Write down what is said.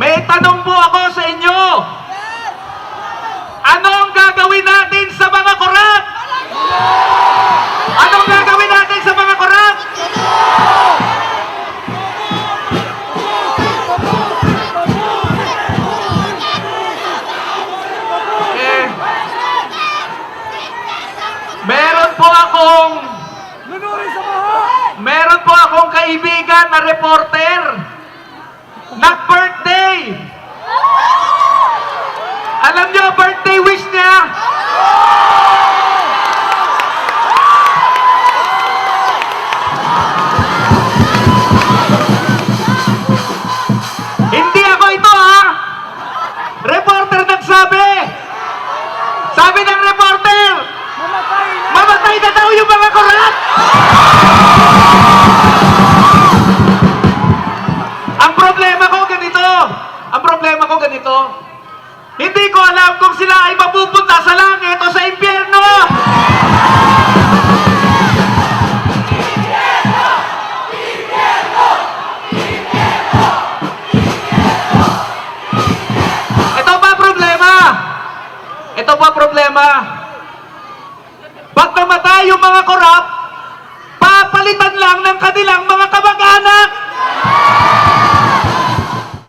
May tanong po ako sa inyo. Ano ang gagawin natin sa mga korap? Anong gagawin natin sa mga korap? Eh, meron po akong meron po akong kaibigan na reporter Ang problema ko ganito. Hindi ko alam kung sila ay mapupunta sa langit o sa impyerno. Ito ba problema? Ito ba problema? Pag namatay yung mga korap, papalitan lang ng kanilang mga kamag-anak.